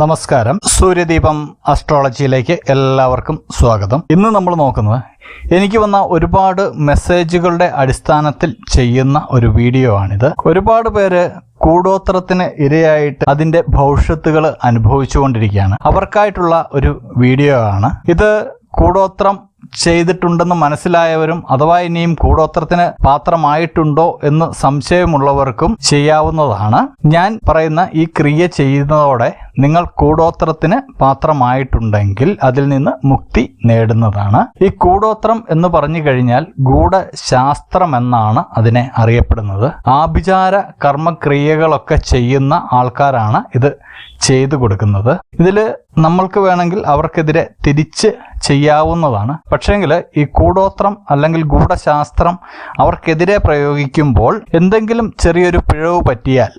നമസ്കാരം. സൂര്യദീപം അസ്ട്രോളജിയിലേക്ക് എല്ലാവർക്കും സ്വാഗതം. ഇന്ന് നമ്മൾ നോക്കുന്നത് എനിക്ക് വന്ന ഒരുപാട് മെസ്സേജുകളുടെ അടിസ്ഥാനത്തിൽ ചെയ്യുന്ന ഒരു വീഡിയോ ആണിത്. ഒരുപാട് പേര് കൂടോത്രത്തിന് ഇരയായിട്ട് അതിന്റെ ഭവിഷ്യത്തുകൾ അനുഭവിച്ചുകൊണ്ടിരിക്കുകയാണ്. അവർക്കായിട്ടുള്ള ഒരു വീഡിയോ ആണ്. ഇത് കൂടോത്രം ചെയ്തിട്ടുണ്ടെന്ന് മനസ്സിലായവരും അഥവാ ഇനിയും കൂടോത്രത്തിന് പാത്രമായിട്ടുണ്ടോ എന്ന് സംശയമുള്ളവർക്കും ചെയ്യാവുന്നതാണ്. ഞാൻ പറയുന്ന ഈ ക്രിയ ചെയ്യുന്നതോടെ നിങ്ങൾ കൂടോത്രത്തിന് പാത്രമായിട്ടുണ്ടെങ്കിൽ അതിൽ നിന്ന് മുക്തി നേടുന്നതാണ്. ഈ കൂടോത്രം എന്ന് പറഞ്ഞു കഴിഞ്ഞാൽ ഗൂഢശാസ്ത്രം എന്നാണ് അതിനെ അറിയപ്പെടുന്നത്. ആഭിചാര കർമ്മക്രിയകളൊക്കെ ചെയ്യുന്ന ആൾക്കാരാണ് ഇത് ചെയ്തു കൊടുക്കുന്നത്. ഇതിൽ നമ്മൾക്ക് വേണമെങ്കിൽ അവർക്കെതിരെ തിരിച്ച് ചെയ്യാവുന്നതാണ്. പക്ഷേങ്കിൽ ഈ കൂടോത്രം അല്ലെങ്കിൽ ഗൂഢശാസ്ത്രം അവർക്കെതിരെ പ്രയോഗിക്കുമ്പോൾ എന്തെങ്കിലും ചെറിയൊരു പിഴവ് പറ്റിയാൽ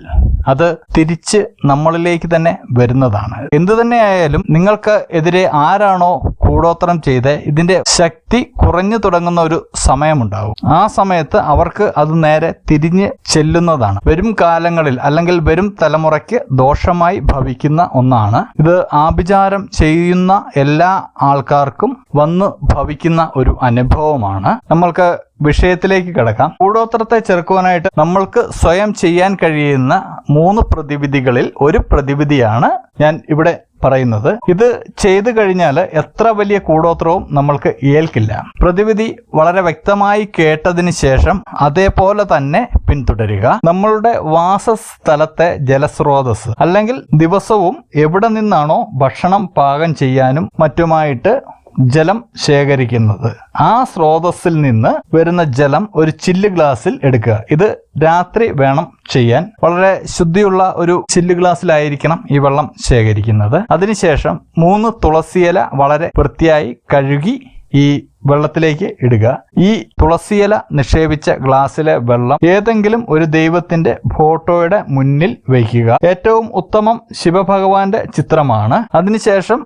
അത് തിരിച്ച് നമ്മളിലേക്ക് തന്നെ വരുന്നതാണ്. എന്തു തന്നെയായാലും നിങ്ങൾക്ക് എതിരെ ആരാണോ കൂടോത്രം ചെയ്ത് ഇതിന്റെ ശക്തി കുറഞ്ഞു തുടങ്ങുന്ന ഒരു സമയമുണ്ടാവും ആ സമയത്ത് അവർക്ക് അത് നേരെ തിരിഞ്ഞ് ചെല്ലുന്നതാണ്. വരും കാലങ്ങളിൽ അല്ലെങ്കിൽ വരും തലമുറയ്ക്ക് ദോഷമായി ഭവിക്കുന്ന ഒന്നാണ്. ഇത് ആഭിചാരം ചെയ്യുന്ന എല്ലാ ആൾക്കാർക്കും വന്ന് ഭവിക്കുന്ന ഒരു അനുഭവമാണ്. നമ്മൾക്ക് വിഷയത്തിലേക്ക് കിടക്കാം. കൂടോത്രത്തെ ചെറുക്കുവാനായിട്ട് നമ്മൾക്ക് സ്വയം ചെയ്യാൻ കഴിയുന്ന മൂന്ന് പ്രതിവിധികളിൽ ഒരു പ്രതിവിധിയാണ് ഞാൻ ഇവിടെ പറയുന്നത്. ഇത് ചെയ്തു കഴിഞ്ഞാൽ എത്ര വലിയ കൂടോത്രവും നമ്മൾക്ക് ഏൽക്കില്ല. പ്രതിവിധി വളരെ വ്യക്തമായി കേട്ടതിന് ശേഷം അതേപോലെ തന്നെ പിന്തുടരുക. നമ്മളുടെ വാസസ്ഥലത്തെ ജലസ്രോതസ് അല്ലെങ്കിൽ ദിവസവും എവിടെ നിന്നാണോ ഭക്ഷണം പാകം ചെയ്യാനും മറ്റുമായിട്ട് ജലം ശേഖരിക്കുന്നത്. ആ സ്രോതസ്സിൽ നിന്ന് വരുന്ന ജലം ഒരു ചില്ല് ഗ്ലാസ്സിൽ എടുക്കുക. ഇത് രാത്രി വേണം ചെയ്യാൻ. വളരെ ശുദ്ധിയുള്ള ഒരു ചില്ല് ഗ്ലാസ്സിലായിരിക്കണം ഈ വെള്ളം ശേഖരിക്കുന്നത്. അതിനുശേഷം മൂന്ന് തുളസിയില വളരെ വൃത്തിയായി കഴുകി ഈ വെള്ളത്തിലേക്ക് ഇടുക. ഈ തുളസിയില നിക്ഷേപിച്ച ഗ്ലാസ്സിലെ വെള്ളം ഏതെങ്കിലും ഒരു ദൈവത്തിന്റെ ഫോട്ടോയുടെ മുന്നിൽ വയ്ക്കുക. ഏറ്റവും ഉത്തമം ശിവഭഗവാന്റെ ചിത്രമാണ്. അതിനുശേഷം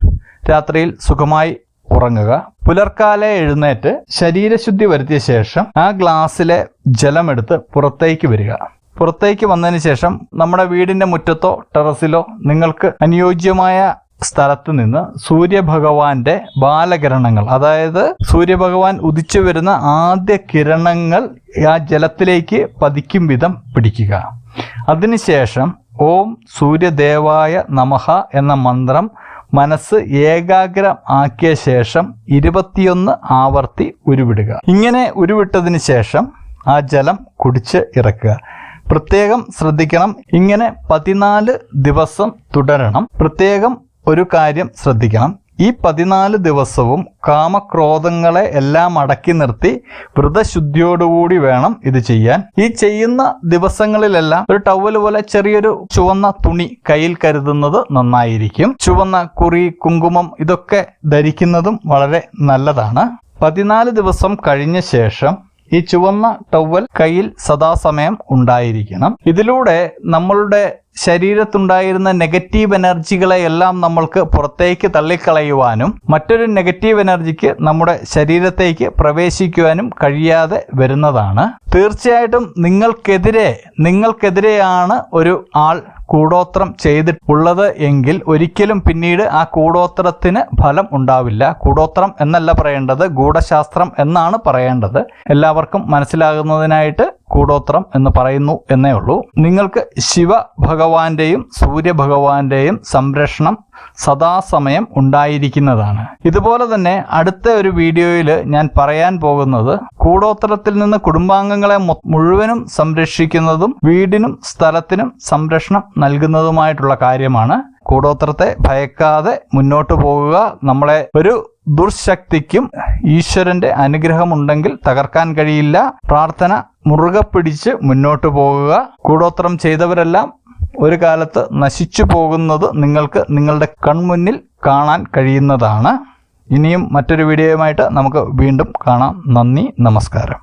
രാത്രിയിൽ സുഖമായി ഉറങ്ങുക. പുലർക്കാലെ എഴുന്നേറ്റ് ശരീരശുദ്ധി വരുത്തിയ ശേഷം ആ ഗ്ലാസ്സിലെ ജലമെടുത്ത് പുറത്തേക്ക് വരിക. പുറത്തേക്ക് വന്നതിന് ശേഷം നമ്മുടെ വീടിന്റെ മുറ്റത്തോ ടെറസിലോ നിങ്ങൾക്ക് അനുയോജ്യമായ സ്ഥലത്ത് നിന്ന് സൂര്യഭഗവാന്റെ ബാലകിരണങ്ങൾ അതായത് സൂര്യഭഗവാൻ ഉദിച്ചു വരുന്ന ആദ്യ കിരണങ്ങൾ ആ ജലത്തിലേക്ക് പതിക്കും വിധം പിടിക്കുക. അതിനുശേഷം ഓം സൂര്യദേവായ നമഹ എന്ന മന്ത്രം മനസ്സ് ഏകാഗ്രം ആക്കിയ ശേഷം ഇരുപത്തിയൊന്ന് ആവർത്തി ഉരുവിടുക. ഇങ്ങനെ ഉരുവിട്ടതിന് ശേഷം ആ ജലം കുടിച്ച് ഇറക്കുക. പ്രത്യേകം ശ്രദ്ധിക്കണം ഇങ്ങനെ പതിനാല് ദിവസം തുടരണം. പ്രത്യേകം ഒരു കാര്യം ശ്രദ്ധിക്കണം. ഈ പതിനാല് ദിവസവും കാമക്രോധങ്ങളെ എല്ലാം അടക്കി നിർത്തി വ്രതശുദ്ധിയോടുകൂടി വേണം ഇത് ചെയ്യാൻ. ഈ ചെയ്യുന്ന ദിവസങ്ങളിലെല്ലാം ഒരു ടവൽ പോലെ ചെറിയൊരു ചുവന്ന തുണി കയ്യിൽ കരുതുന്നത് നന്നായിരിക്കും. ചുവന്ന കുറി കുങ്കുമം ഇതൊക്കെ ധരിക്കുന്നതും വളരെ നല്ലതാണ്. പതിനാല് ദിവസം കഴിഞ്ഞ ശേഷം ഈ ചുവന്ന ടവൽ കയ്യിൽ സദാസമയം ഉണ്ടായിരിക്കണം. ഇതിലൂടെ നമ്മളുടെ ശരീരത്തുണ്ടായിരുന്ന നെഗറ്റീവ് എനർജികളെ എല്ലാം നമ്മൾക്ക് പുറത്തേക്ക് തള്ളിക്കളയുവാനും മറ്റൊരു നെഗറ്റീവ് എനർജിക്ക് നമ്മുടെ ശരീരത്തേക്ക് പ്രവേശിക്കുവാനും കഴിയാതെ വരുന്നതാണ്. തീർച്ചയായിട്ടും നിങ്ങൾക്കെതിരെ നിങ്ങൾക്കെതിരെയാണ് ഒരു ആൾ കൂടോത്രം ചെയ്തിട്ടുള്ളത് എങ്കിൽ ഒരിക്കലും പിന്നീട് ആ കൂടോത്രത്തിന് ഫലം ഉണ്ടാവില്ല. കൂടോത്രം എന്നല്ല പറയേണ്ടത് ഗൂഢശാസ്ത്രം എന്നാണ് പറയേണ്ടത്. എല്ലാവർക്കും മനസ്സിലാകുന്നതിനായിട്ട് കൂടോത്രം എന്ന് പറയുന്നു എന്നേ ഉള്ളൂ. നിങ്ങൾക്ക് ശിവ ഭഗവാന്റെയും സൂര്യഭഗവാന്റെയും സംരക്ഷണം സദാസമയം ഉണ്ടായിരിക്കുന്നതാണ്. ഇതുപോലെ തന്നെ അടുത്ത ഒരു വീഡിയോയിൽ ഞാൻ പറയാൻ പോകുന്നത് കൂടോത്രത്തിൽ നിന്ന് കുടുംബാംഗങ്ങളെ മുഴുവനും സംരക്ഷിക്കുന്നതും വീടിനും സ്ഥലത്തിനും സംരക്ഷണം നൽകുന്നതുമായിട്ടുള്ള കാര്യമാണ്. കൂടോത്രത്തെ ഭയക്കാതെ മുന്നോട്ട് പോകുക നമ്മളെ ഒരു ദുർശക്തിക്കും ഈശ്വരന്റെ അനുഗ്രഹമുണ്ടെങ്കിൽ തകർക്കാൻ കഴിയില്ല. പ്രാർത്ഥന മുറുകെ പിടിച്ച് മുന്നോട്ട് പോകുക. കൂടോത്രം ചെയ്തവരെല്ലാം ഒരു കാലത്ത് നശിച്ചു പോകുന്നത് നിങ്ങൾക്ക് നിങ്ങളുടെ കൺമുന്നിൽ കാണാൻ കഴിയുന്നതാണ്. ഇനിയും മറ്റൊരു വീഡിയോയുമായിട്ട് നമുക്ക് വീണ്ടും കാണാം. നന്ദി നമസ്കാരം.